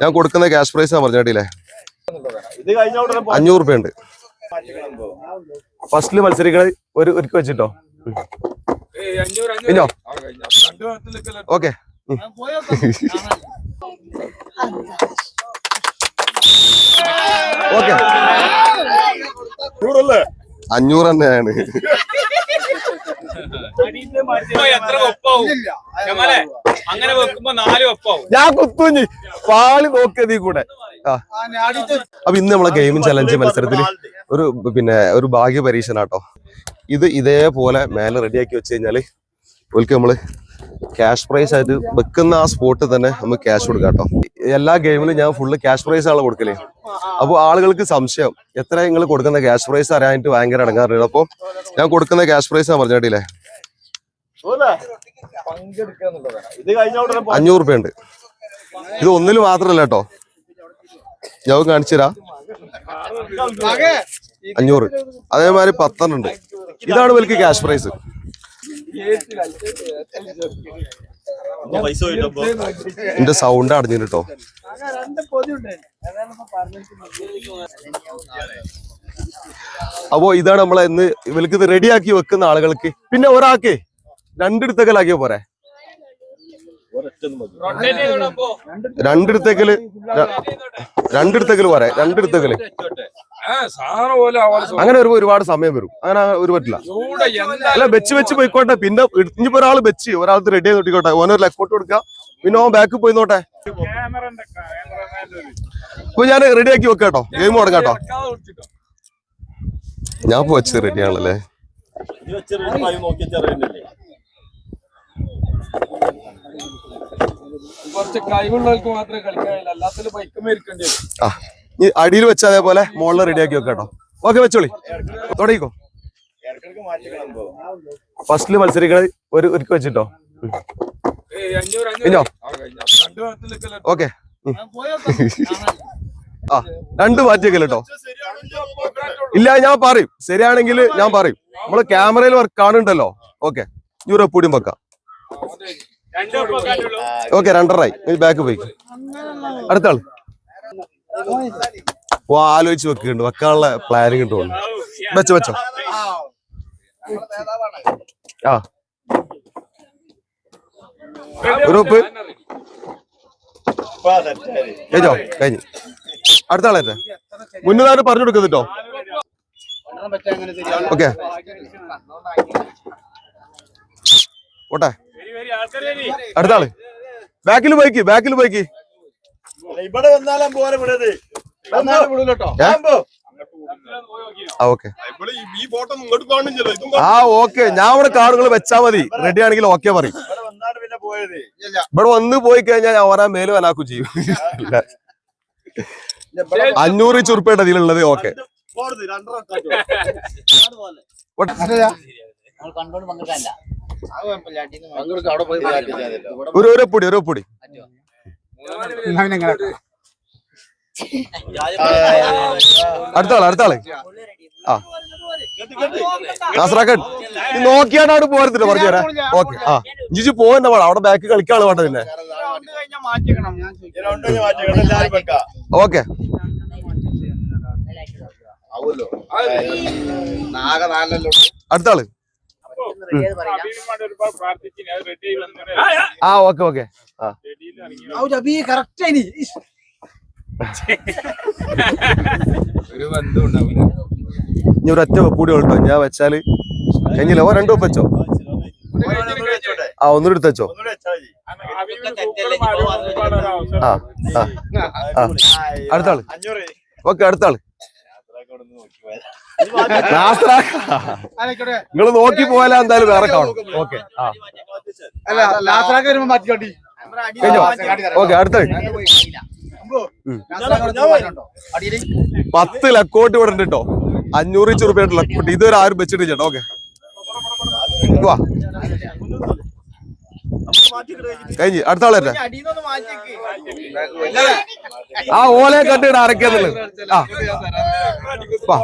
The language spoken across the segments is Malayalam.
ഞാൻ കൊടുക്കുന്ന ക്യാഷ് പ്രൈസ് ഞാൻ പറഞ്ഞു കേട്ടില്ലേ? ഇത് കഴിഞ്ഞ ഉടനെ പോ- അഞ്ഞൂറ് റുപ്യ ഉണ്ട് ഫസ്റ്റിൽ മത്സരിക്കണത് ഒരു ഒരുക്കി വെച്ചിട്ടോ? പിന്നോ? ഓക്കെ. ഓക്കെ. അഞ്ഞൂറ് തന്നെയാണ്. എത്ര ഒപ്പാവും? അങ്ങനെ വെക്കുമ്പോ നാല് ഒപ്പാവും. ഞാൻ കുത്തുഞ്ഞി പാളി നോക്കിയത് ഈ കൂടെ. അപ്പൊ ഇന്ന് നമ്മളെ ഗെയിമിംഗ് ചലഞ്ച് മത്സരത്തിൽ ഒരു പിന്നെ ഒരു ഭാഗ്യ പരീക്ഷനാട്ടോ ഇത് ഇതേപോലെ മേലെ റെഡിയാക്കി വെച്ച് കഴിഞ്ഞാൽ ഒരിക്കൽ നമ്മൾ ക്യാഷ് പ്രൈസ് ആയിട്ട് വെക്കുന്ന ആ സ്പോട്ട് തന്നെ നമുക്ക് ക്യാഷ് കൊടുക്കാം കേട്ടോ എല്ലാ ഗെയിമിലും ഞാൻ ഫുള്ള് ക്യാഷ് പ്രൈസ് ആണ് കൊടുക്കൽ. അപ്പോൾ ആളുകൾക്ക് സംശയം എത്ര നിങ്ങൾ കൊടുക്കുന്ന ക്യാഷ് പ്രൈസ് അറിയാനായിട്ട് ഭയങ്കര ഇടങ്ങാറുണ്ട് അപ്പോൾ ഞാൻ കൊടുക്കുന്ന ക്യാഷ് പ്രൈസ് ഞാൻ പറഞ്ഞിട്ടില്ലേ നൂറല്ലേ? പങ്കെടുക്കാന്നുള്ളതാണ്. ഇത് കഴിഞ്ഞ ഉടനെ പോ- അഞ്ഞൂറ് ഉണ്ട്. ഇത് ഒന്നിൽ മാത്രല്ല കേട്ടോ ഞാൻ കാണിച്ചു തരാം. അഞ്ഞൂറ്. അതേമാതിരി പത്തെണ്ണം ഉണ്ട്. ഇതാണ് വലിക്ക് ക്യാഷ് പ്രൈസ് എന്റെ സൗണ്ട് അടഞ്ഞു കേട്ടോ അപ്പോ ഇതാണ് നമ്മളെ ഇന്ന് ഇവർക്ക് ഇത് റെഡിയാക്കി വെക്കുന്ന ആളുകൾക്ക്. പിന്നെ ഒരാൾക്ക് രണ്ടിടത്തേക്കലാക്കിയ പോരെ? രണ്ടിടത്തേക്കൽ രണ്ടിടത്തേക്കൽ പോരെ രണ്ടിടത്തേക്കൽ. അങ്ങനെ ഒരു ഒരുപാട് സമയം വരും. അങ്ങനെ ഒരു പറ്റില്ല. അല്ല വെച്ച് വെച്ച് പോയിക്കോട്ടെ. പിന്നെ ഇനിയിപ്പോ ഒരാൾ വെച്ച് ഒരാൾ റെഡി ചെയ്ത് നോട്ടിക്കോട്ടെ ഓനൊരു ലെക്കോട്ട് കൊടുക്കുക പിന്നെ ഓൻ ബാക്ക് പോയി നോട്ടെ ക്യാമറന്റെ അപ്പൊ ഞാൻ റെഡി ആക്കി വെക്കാട്ടോ ഗെയിം തുടങ്ങാം കേട്ടോ. ഞാൻ ഇപ്പൊ വെച്ച് റെഡി ആണല്ലേ കുറച്ച് കഴിവുള്ളവർക്ക് മാത്രമേ കളിക്കാൻ അല്ലാത്ത അല്ലാത്തതിൽ ബൈക്കുമേ ഇരിക്കേണ്ടി വരും. ആ. ഈ അടിയിൽ വെച്ച അതേപോലെ മുകളിൽ റെഡി ആക്കി വെക്കാട്ടോ ഓക്കെ വെച്ചോളി. തുടങ്ങിക്കോ. ഫസ്റ്റിൽ മത്സരിക്കണത് ഒരു ഒരുക്കി വെച്ചിട്ടോ. ഇഞ്ഞോ? ഓക്കെ ആ രണ്ട് മാറ്റിയേക്കല്ലോ കേട്ടോ. ഇല്ല ഞാൻ പറയും. ശരിയാണെങ്കിൽ ഞാൻ പറയും. നമ്മൾ ക്യാമറയിൽ വർക്ക് കാണുന്നുണ്ടല്ലോ. ഓക്കെ യൂറോപ്പ് കൂടിയും വെക്കാം. ഓക്കെ രണ്ടറായി ബാക്ക് പോയി. അടുത്ത ആൾ. ഓ ആലോചിച്ച് വെക്കുന്നുണ്ട്. വെക്കാനുള്ള പ്ലാനിങ് കിട്ടുള്ളൂ വെച്ചോ വെച്ചോ. ആ. ഗ്രൂപ്പ്. കഴിഞ്ഞോ കഴിഞ്ഞു. അടുത്ത ആളേറ്റ മുന്നതായിട്ട് പറഞ്ഞു കൊടുക്കുന്നുട്ടോ ഓക്കെ. ഓട്ടെ അടുത്ത ആൾ. ബാക്കിൽ പോയിക്ക് ബാക്കിൽ പോയിക്ക്. ഇവിടെ വന്നാലും പോലെ വിടത്. ആ ഓക്കെ. ആ ഓക്കെ. ഞാൻ ഇവിടെ കാറുകൾ വെച്ചാ മതി. റെഡി ആണെങ്കിൽ ഓക്കെ പറയും. ഇവിടെ വന്ന് പോയി കഴിഞ്ഞാൽ ഞാൻ ഓരോ മേലും വലാക്കും ചെയ്യും. അഞ്ഞൂറ് ചുരുപ്പേട്ട ഇതിലുള്ളത് ഓക്കെ. ഒരു ഒരു പൊടി ഒരു പൊടി. അടുത്ത ആൾ അടുത്ത ആൾ ആ നാസറാക്കൻ നോക്കിയാണ് അവിടെ പോരുത്തില്ല പറഞ്ഞു തരാം. ഓക്കെ ആ. ജിജി പോകണ്ട വേണം അവിടെ ബാക്ക് കളിക്കാണ് വേണ്ട പിന്നെ. ഓക്കെ. അടുത്താൾ. ആ ഓക്കെ ഓക്കെ. ആ. ഇനി ഒരു ഒറ്റ വെപ്പൂടി ഉള്ളട്ടോ. ഞാൻ വെച്ചാൽ കഴിഞ്ഞില്ല? ഓ രണ്ടു വെപ്പച്ചോ വെച്ചോ. ആ ഒന്നുകൂടി എടുത്തോ. ആ ആ ആ അടുത്ത ആൾ. ഓക്കെ അടുത്ത ആൾ. നിന്ന് നോക്കി പോയതാ. നിങ്ങൾ നോക്കി പോയാലേ എന്തായാലും വേറെ കാണും ഓക്കെ ആ. കഴിഞ്ഞോ? ഓക്കെ അടുത്ത. പത്ത് ലക്കോട്ട് ഇവിടെ ഉണ്ട് കേട്ടോ. അഞ്ഞൂറ് ഇഞ്ച് റുപ്യ ലക്കോട്ട്. ഇതുവരെ ആരും വെച്ചിട്ടില്ല ചേട്ടോ ഓക്കെ. വാ. കഴിഞ്ഞ് അടുത്ത ആളെ ആ ഓലെ കണ്ടിട്ട് അരക്കുന്നില്ല ആ. വാ.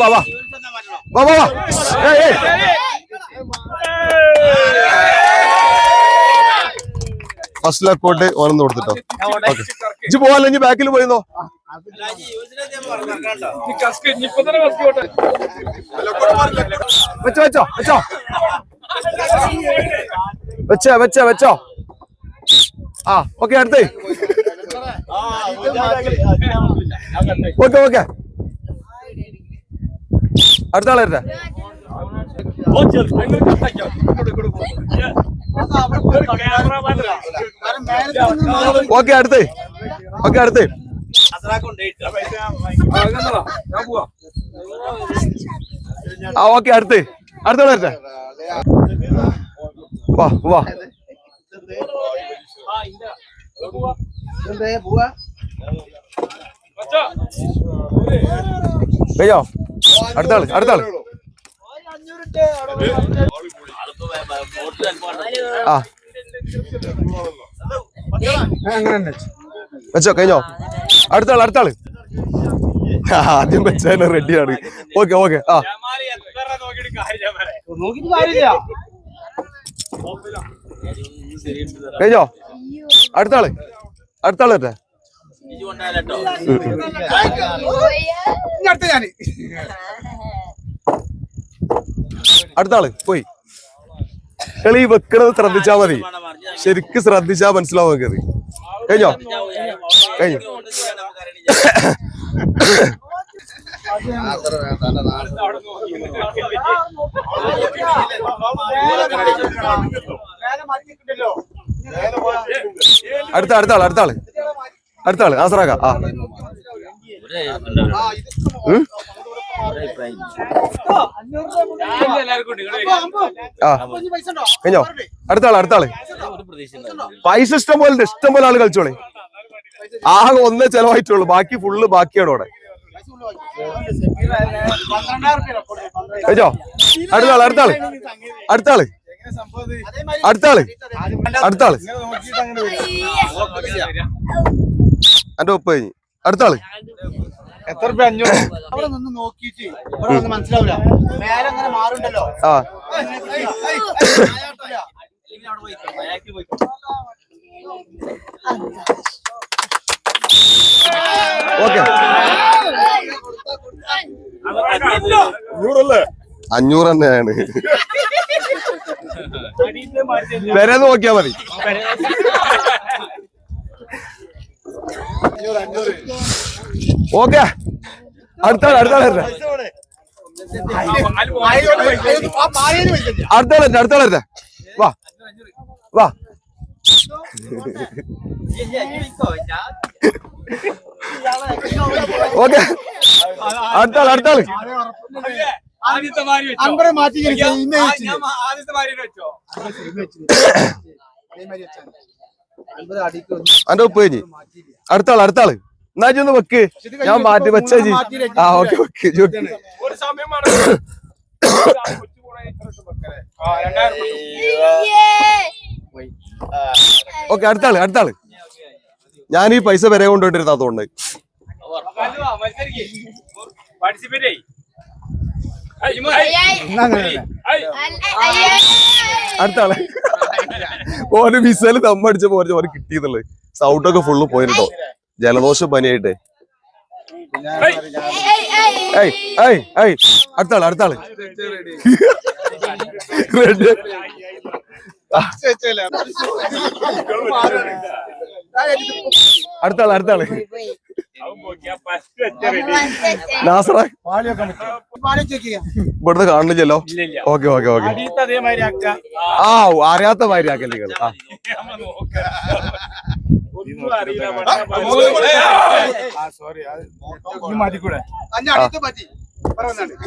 വാ വാ. വാ വാ വാ. ഏയ്. ഏയ്. ഫസ്റ്റ് ലക്കോട്ട് ഓനൊന്ന് കൊടുത്തിട്ടോ. ഇജ്ജ് പോവാല്ലോ ഇനി ബാക്കിൽ പോയിരുന്നോ? വെച്ചോ വെച്ചോ വെച്ചോ. വെച്ചോ വെച്ചോ വെച്ചോ. ആ ഓക്കെ അടുത്തേ. Okay okay. അടുത്ത ആളെ ഓക്കെ അടുത്ത്. ഓക്കെ അടുത്ത്. ആ ഓക്കെ അടുത്ത്. അടുത്ത ആളെ വരട്ടെ വാ വാ. അടുത്താൾ അടുത്താൾ അടുത്ത ആൾ അടുത്ത ആൾ. ആ. വെച്ചോ. കഴിഞ്ഞോ? അടുത്ത ആൾ അടുത്ത ആൾ ആദ്യം വെച്ചാൽ റെഡിയാണ് ഓക്കെ ഓക്കെ ആ. കഴിഞ്ഞോ നോക്കിയിട്ട് കാര്യം കഴിഞ്ഞോ? അടുത്ത ആൾ അടുത്ത ആൾ വരട്ടെ ഈ വെക്കണത് ശ്രദ്ധിച്ചാ മതി. ശരിക്ക് ശ്രദ്ധിച്ചാ മനസ്സിലാവും കയറി കഴിഞ്ഞോ? കഴിഞ്ഞു. അടുത്ത അടുത്ത ആൾ അടുത്ത ആൾ. അടുത്ത ആൾ ആസറാക്ക. ആ. കഴിഞ്ഞോ? അടുത്ത ആൾ അടുത്ത ആൾ. പൈസ ഇഷ്ടം പോലെ ഇഷ്ടം പോലെ ആൾ കളിച്ചോളെ. ആകെ ഒന്നേ ചെലവായിട്ടുള്ളൂ ബാക്കി ഫുള്ള് ബാക്കിയാണ് അവിടെ. അടുത്താൾ അടുത്ത ആൾ അടുത്ത ആൾ. അടുത്ത ആൾ. അടുത്ത ആൾ. അടുത്ത ആൾ. എന്റെ ഒപ്പ് കഴിഞ്ഞ്. അടുത്ത ആൾ. എത്ര രൂപ അഞ്ഞൂറ്? അവിടെ നിന്ന് നോക്കിയിട്ട് ഇവിടെ വന്ന് മനസ്സിലാവില്ല. മേലെ അങ്ങനെ മാറുണ്ടല്ലോ ആ. ഓക്കെ. നൂറല്ലേ അഞ്ഞൂറ് തന്നെയാണ്. വരെ നോക്കിയാ മതി. ഓക്കെ. അടുത്താൾ അടുത്താൾ വരട്ടെ. അടുത്താൾ വരട്ടെ അടുത്താൾ വരട്ടെ. വാ വാ. ഓക്കെ. അടുത്താൾ അടുത്താൾ മാറ്റി അന്റെ ഉപ്പ് കഴിഞ്ഞ് അടുത്താൾ അടുത്താൾ. എന്നാ ഒന്ന് വെക്ക്. ഞാൻ മാറ്റി വെച്ചാ ജി ആ ഓക്കെ വെക്ക് ഇജ്ജ് വെക്ക്. ഒരു സമയമാണ് കൊച്ചു കൂടെ ഇത്ര ഇട്ട് വെക്കലേ. ആ, രണ്ടായിരം ഉറുപ്പിക. ഓക്കെ അടുത്താൾ അടുത്താൾ ഞാൻ ഈ പൈസ വരെ കൊണ്ടുപോയിട്ടിരുന്ന അതുകൊണ്ട്. ഐ. അടുത്താൾ ഓന് തമ്മടിച്ച പോലെ ഓന് കിട്ടിയെന്നുള്ളത്. സൗണ്ട് ഒക്കെ ഫുള്ള് പോയിട്ടോ ജലദോഷം പനിയായിട്ട് ഐ. ഏയ് ഏയ് ഏയ് അടുത്താൾ അടുത്താൾ അടുത്താൾ അടുത്താൾ. നാസറ. ഇവിടുന്ന് കാണുന്നില്ലല്ലോ ഇല്ല, ഇല്ല. ഓക്കെ ഓക്കെ ഓക്കെ ആ അറിയാത്ത മാതിരി ആക്കല്ലേ. ആ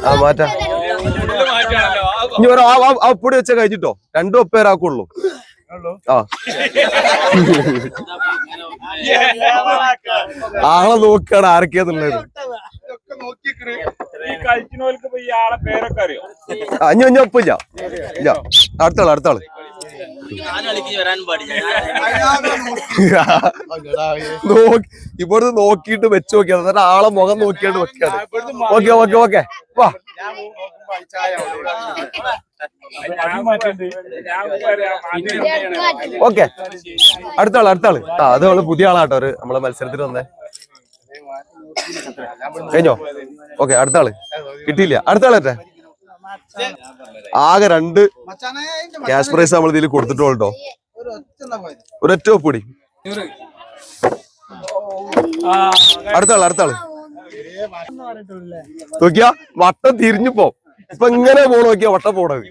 ആ മാറ്റാ. ഇനി ഒരു ആ- പൊടി വെച്ച കഴിച്ചിട്ടോ രണ്ടും ഒപ്പേരാക്കുള്ളൂ ആ. ആളെ നോക്കാണ് ആരൊക്കെയാന്നുള്ളത്. അഞ്ഞു അഞ്ഞു ഒപ്പില്ല. ഇല്ല. അടുത്താൾ അടുത്താൾ നോക്കി. ഇവിടുന്ന് നോക്കിയിട്ട് വെച്ച് നോക്കിയാണ് എന്നിട്ട് ആളെ മുഖം നോക്കിയാണ് വെക്കാണ് ഓക്കെ ഓക്കെ ഓക്കെ. വാ. ഓക്കെ. അടുത്ത ആൾ അടുത്ത ആൾ. ആ അത് നമ്മൾ പുതിയ ആളാട്ടോ ഒരു നമ്മളെ മത്സരത്തിന് വന്നേ. കഴിഞ്ഞോ? ഓക്കെ അടുത്ത ആൾ. കിട്ടിയില്ല. അടുത്ത ആളറ്റെ ആകെ രണ്ട് ക്യാഷ് പ്രൈസ് നമ്മൾ ഇതിൽ കൊടുത്തിട്ടുള്ളൂ ഒരൊറ്റ ഒപ്പിടി അടുത്താൾ അടുത്താൾ നോക്കിയാ വട്ടം തിരിഞ്ഞു പോ. ഇപ്പൊ ഇങ്ങനെ പോണ നോക്കിയാ വട്ടം പോണത്.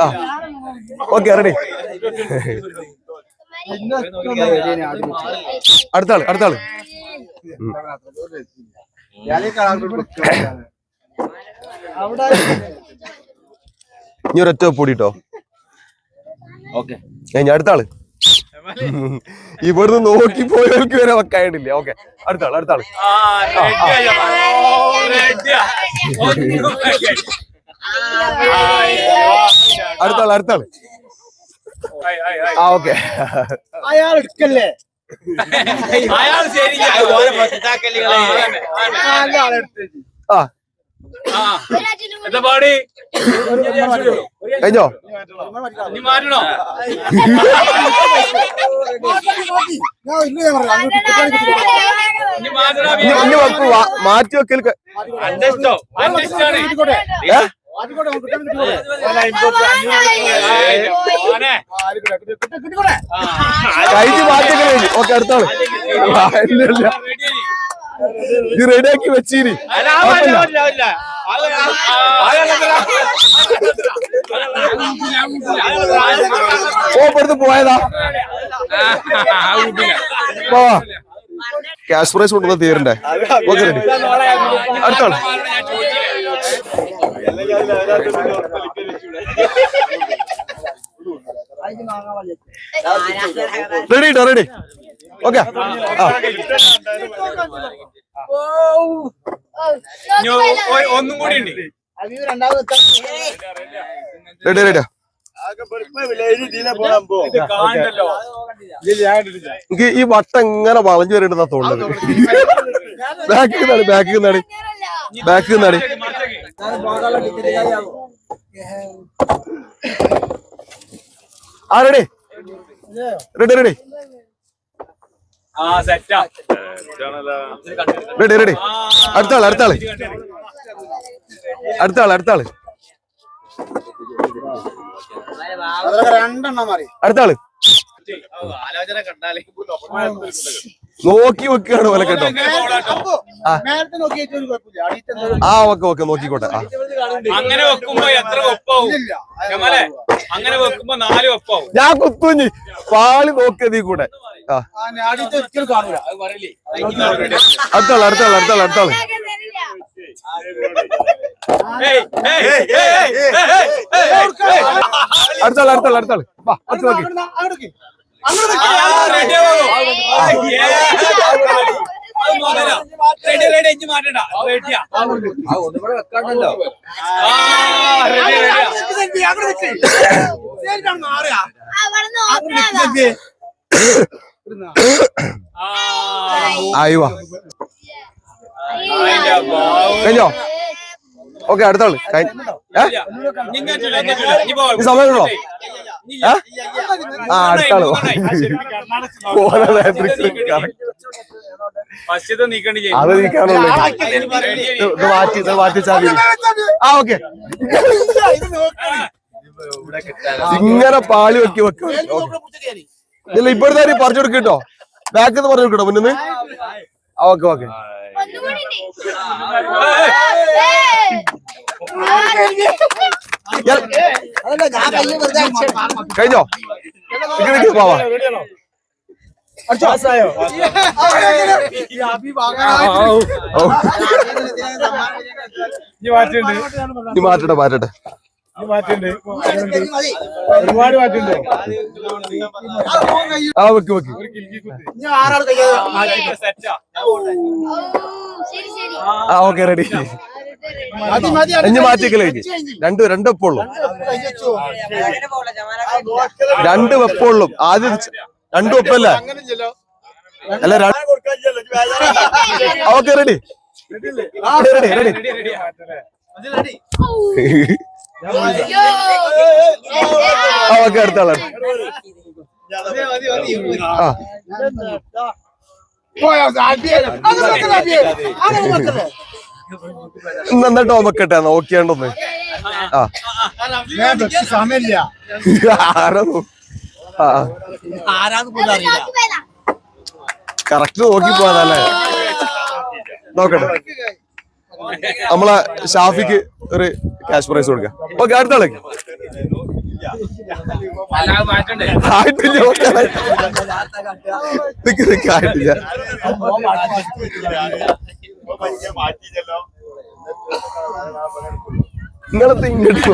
ആ. Okay ready. അടുത്താൾ അടുത്താൾ അടുത്ത ആൾ. അവിടെ ഇനി ഒരൊറ്റ പൊടിട്ടോ ഓക്കെ. ഞാൻ അടുത്ത ആൾ. ഇവിടുന്ന് നോക്കി പോയവർക്ക് വരെ വെക്കായിട്ടില്ല ഓക്കെ അടുത്ത ആൾ അടുത്ത ആൾ. അടുത്ത ആൾ അടുത്ത ആൾ. ആ ഓക്കെ. അയാൾ എടുക്കല്ലേ? അയാൾ ശരി ആ എന്താ പാടി? കഴിഞ്ഞോ? മാറ്റണോ? വാ- മാറ്റി വെക്കൽ കഴിഞ്ഞ് മാറ്റി ഓക്കെ അടുത്ത ആൾ ആ, ഇല്ല, ഇല്ല. ഇത് റെഡിയാക്കി വെച്ചിരി അല്ല, ആ പറ്റില്ല, പറ്റില്ല, പറ്റില്ല. അത് ആ, ഓ ഇവിടുന്ന് പോയതാ. പോവാ ക്യാഷ് പ്രൈസ് കൊണ്ടുവന്ന തീരണ്ടേ? Okay ready. അടുത്ത റെഡി കേട്ടോ റെഡി. ഓക്കെ. ഒന്നും കൂടി ഉണ്ട്. റെഡി എനിക്ക് ഈ വട്ടം എങ്ങനെ വളഞ്ഞു വരേണ്ടതാ തോന്നുന്നത്. ബാക്കിൽ നിന്നാണ് ബാക്കിൽ നിന്നാണ് ബാക്കിൽ നിന്നാണ് ആ ready. Ready ready. Ready ready അടുത്ത ആൾ അടുത്ത ആൾ അടുത്ത ആൾ അടുത്ത ആൾ അടുത്ത ആൾ ആലോചന കണ്ടാലേ നോക്കി വെക്കുകയാണ് പോലെ കേട്ടോ. ആ. Okay okay. നോക്കിക്കോട്ടെ. അങ്ങനെ വെക്കുമ്പോ എത്ര ഒപ്പാവും? അങ്ങനെ വെക്കുമ്പോ നാല് ഒപ്പാവും. ഞാൻ കുത്തുഞ്ഞി പാളി നോക്കിയതീ കൂടെ. ആ ആ ഞാടിയിട്ട് ഒരിക്കലും കാണൂല അത് പറയില്ലേ അടുത്ത ആൾ അടുത്ത ആൾ ആയി വാ കഴിഞ്ഞോ ഓക്കെ അടുത്ത ആൾ കഴി- ഏ? ഇല്ല. ഇഞ്ഞി ഇങ്ങോട്ടില്ല, ഇങ്ങോട്ടില്ല. ഇഞ്ഞി പോ. ഈ സമയമുള്ളോ? ആ അടുത്ത ആൾ വാ. ഓരോ നേരത്തേക്ക് correct. ഇത് നീക്കണ്ടി ചെയ്യും. അത്. ഇത് മാറ്റി മാറ്റി ചാവി. ആ ഓക്കെ ഇങ്ങനെ പാളി വെക്കി വെക്കും ഇല്ല ഇപ്പോഴത്തെ പറഞ്ഞു കൊടുക്കട്ടോ ബാക്കിൽ നിന്ന് പറഞ്ഞു കൊടുക്കട്ടോ മുന്നിന്ന്. Okay okay. കഴിഞ്ഞോ? പോവാ ഇനി മാറ്റട്ടെ ഒരുപാട് മാറ്റുണ്ടോ ആ വെക്ക് വെക്ക് ആ. ശരി ശരി. ആ ഓക്കെ റെഡി. ഇനി മാറ്റിക്കൽ രണ്ട് രണ്ട് വെപ്പുള്ളൂ രണ്ട് വെപ്പുള്ളൂ ആദ്യം രണ്ട് വെപ്പല്ലേ? അല്ല okay ready. Ready ready Ready, okay അടുത്ത ആളാണ് ആ. ഇന്ന് എന്നാ ടോമക്കട്ടെ നോക്കിയാണ്ടൊന്ന്. ആ. സമയമില്ല. ആ കറക്റ്റ് നോക്കി പോയതല്ലേ? നോക്കട്ടെ. നമ്മളെ ഷാഫിക്ക് ഒരു ക്യാഷ് പ്രൈസ് കൊടുക്കാം. ഓക്കെ അടുത്ത ആളേക്ക് നിങ്ങളത് ഇങ്ങോട്ട്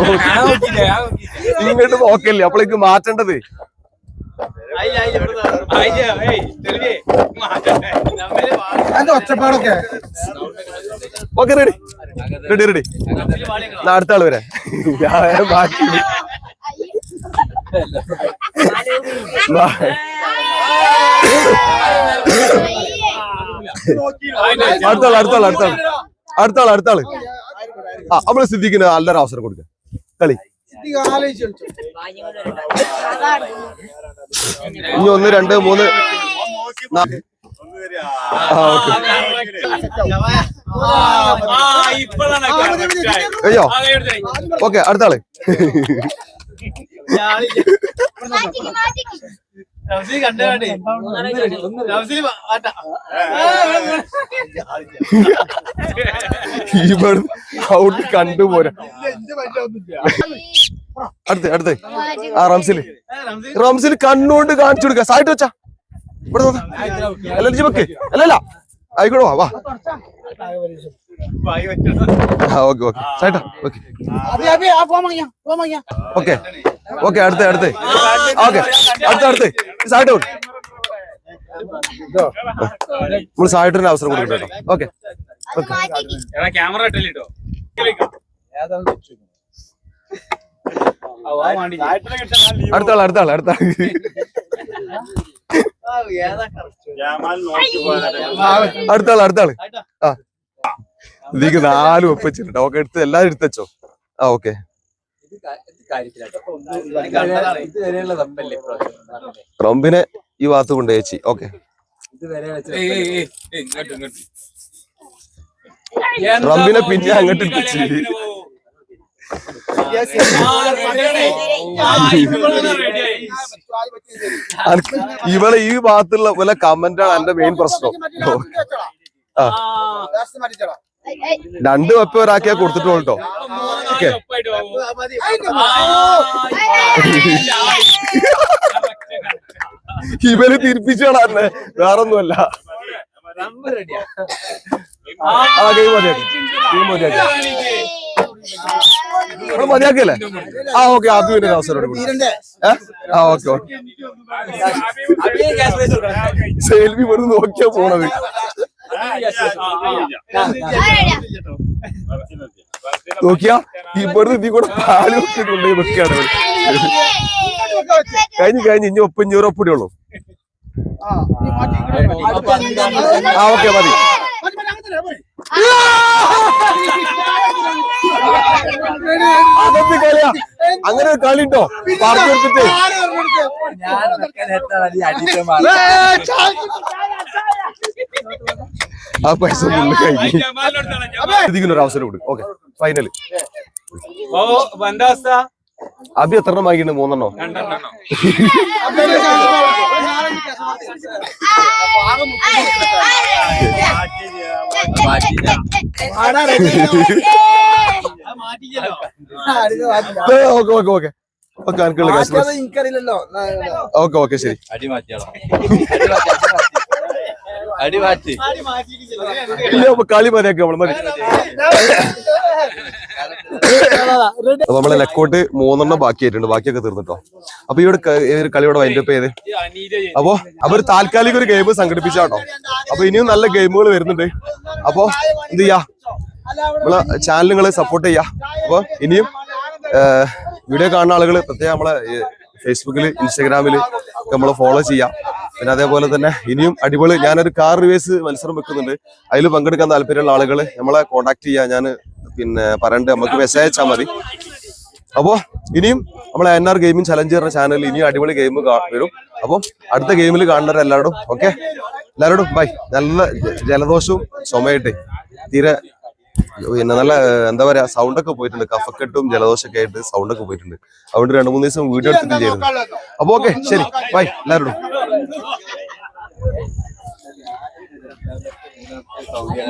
ഇങ്ങോട്ട് നോക്കല്ലേ അപ്പോഴേക്ക് മാറ്റേണ്ടത്. ഒച്ചപ്പാടൊക്കെ. Okay ready ready ready. അടുത്ത ആൾ വരെ. ബാക്കി. അടുത്താൾ അടുത്താൾ അടുത്താൾ അടുത്താൾ അടുത്താൾ ആ നമ്മൾ സിദ്ധിക്കുന്ന നല്ലൊരു അവസരം കൊടുക്കാം. കളി. ഇനി ഒന്ന് രണ്ട് മൂന്ന് നാ-. അയ്യോ. ഓക്കെ അടുത്ത ആൾ ഔട്ട് കണ്ടുപോരാ അടുത്ത് അടുത്ത്. ആ റംസിൽ റംസി റംസിൽ കണ്ണുകൊണ്ട് കാണിച്ചു കൊടുക്ക സായിട്ട് വെച്ചാ. ഇവിടെ അല്ലെങ്കിൽ അല്ല വെക്ക്. അല്ലല്ല ആയിക്കോളൂ വാ, വാ. Okay okay. സായിട്ടാ okay okay. Okay അടുത്ത അടുത്ത്. ഓക്കെ. അടുത്ത അടുത്ത്. സായിട്ട് നമ്മൾ സായിട്ടിന് അവസരം കൊടുക്കട്ടോ ഓക്കെ. എടാ ക്യാമറ ഇട്ടല്ലോ അടുത്ത ആൾ അടുത്ത ആൾ അടുത്ത ആൾ ജമാൽ നോക്കി പോകാൻ അടുത്ത ആൾ അടുത്ത ആൾ ആ. ഇതിക്ക് നാലും ഒപ്പിച്ചിട്ടുണ്ട്. ഓക്കെ എടുത്ത് എല്ലാരും എടുത്തച്ചോ ആ ഓക്കെ. റംബിനെ ഈ ഭാഗത്ത് കൊണ്ട് ചേച്ചി ഓക്കെ. ഇങ്ങോട്ട് ഇങ്ങോട്ട്. റംബിനെ പിന്നെ അങ്ങോട്ട് ഇട്ടിച്ച് ഇവളെ ഈ ഭാഗത്തുള്ള വല്ല കമന്റാണ് എന്റെ മെയിൻ പ്രശ്നം. ആ. രണ്ട് വെപ്പ് ഒരാക്കിയാ കൊടുത്തിട്ടോ ഓക്കെ. ഇവർ തിരിപ്പിച്ചാണ് വേറൊന്നുമല്ല. ആ ഗെയിം മതിയാക്കി. ഗെയിം മതിയാക്കി. ഇവിടെ മതിയാക്കിയല്ലേ? ആ ഓക്കെ അവസരം? ആ ഓക്കെ ഓക്കെ. സെൽഫി ഇവിടെ നോക്കിയാ പോണത്. നോക്കിയാ? ഇവിടുന്ന് ഇതിൽ കൂടെ പാൽ വെച്ചിട്ടുണ്ട് വെക്കാണ് കഴിഞ്ഞു കഴിഞ്ഞ് കഴിഞ്ഞ് ഇനി ഒപ്പം ഇഞ്ഞൂറ് ഒപ്പിടിയുള്ളൂ ആ ഓക്കെ മതി. അതൊക്കെ കളിയാ. അങ്ങനെ ഒരു കളി ഉണ്ടോ പറഞ്ഞു കൊടുത്തിട്ട് ആ പൈസ കഴിഞ്ഞു ഇതിനൊരു അവസരം കൊടുക്കും. ഓക്കെ ഫൈനൽ അബി എത്ര എണ്ണം വാങ്ങിയിട്ടുണ്ട്? മൂന്നെണ്ണോ? രണ്ടെണ്ണം. Okay okay okay. ഓക്കെ കാശ് ഓക്കെ ശരി. അടി മാറ്റിയാളോ അടി മാറ്റി. ഇല്ല അപ്പൊ കളി മതിയാക്കി നമ്മൾ മതി. നമ്മളെ ലെക്കോട്ട് മൂന്നെണ്ണം ബാക്കിയായിട്ടുണ്ട്. ബാക്കിയൊക്കെ തീർന്നിട്ടോ? അപ്പൊ ഈ ഒരു ഒരു കളിയോടെ വൈൻഡപ്പ് ചെയ്ത്. അപ്പോ അവർ താൽക്കാലിക ഒരു ഗെയിം സംഘടിപ്പിച്ചാട്ടോ. അപ്പൊ ഇനിയും നല്ല ഗെയിമുകൾ വരുന്നുണ്ട്. അപ്പോ എന്ത് ചെയ്യാ? നമ്മളെ ചാനൽ നിങ്ങൾ സപ്പോർട്ട് ചെയ്യാ. അപ്പൊ ഇനിയും വീഡിയോ കാണുന്ന ആളുകൾ പ്രത്യേകം നമ്മളെ ഫേസ്ബുക്കിൽ ഇൻസ്റ്റാഗ്രാമിൽ നമ്മളെ ഫോളോ ചെയ്യാം. പിന്നെ അതേപോലെ തന്നെ ഇനിയും അടിപൊളി ഞാനൊരു കാർ റിവേഴ്സ് മത്സരം വെക്കുന്നുണ്ട്. അതിൽ പങ്കെടുക്കാൻ താല്പര്യമുള്ള ആളുകൾ നമ്മളെ കോൺടാക്ട് ചെയ്യാം ഞാൻ പിന്നെ പറയണ്ട് നമുക്ക് മെസ്സേജ് അയച്ചാൽ മതി. അപ്പോൾ ഇനിയും നമ്മളെ എൻ ആർ ഗെയിമിംഗ് ചലഞ്ച് പറഞ്ഞ ചാനലിൽ ഇനിയും അടിപൊളി ഗെയിം വരും. അപ്പം അടുത്ത ഗെയിമിൽ കാണുന്നവരെല്ലാവരും ഓക്കെ എല്ലാവരോടും ബൈ നല്ല ജലദോഷവും ചുമയായിട്ട് തീരെ പിന്നെ നല്ല എന്താ പറയാ സൗണ്ട് ഒക്കെ പോയിട്ടുണ്ട്. കഫക്കെട്ടും ജലദോഷമൊക്കെ ആയിട്ട് സൗണ്ട് ഒക്കെ പോയിട്ടുണ്ട്. അതുകൊണ്ട് രണ്ടു മൂന്ന് ദിവസം വീഡിയോ എടുത്തിട്ട് ചെയ്യുന്നു അപ്പൊ ഓക്കെ ശരി. ബൈ എല്ലാവരോടും.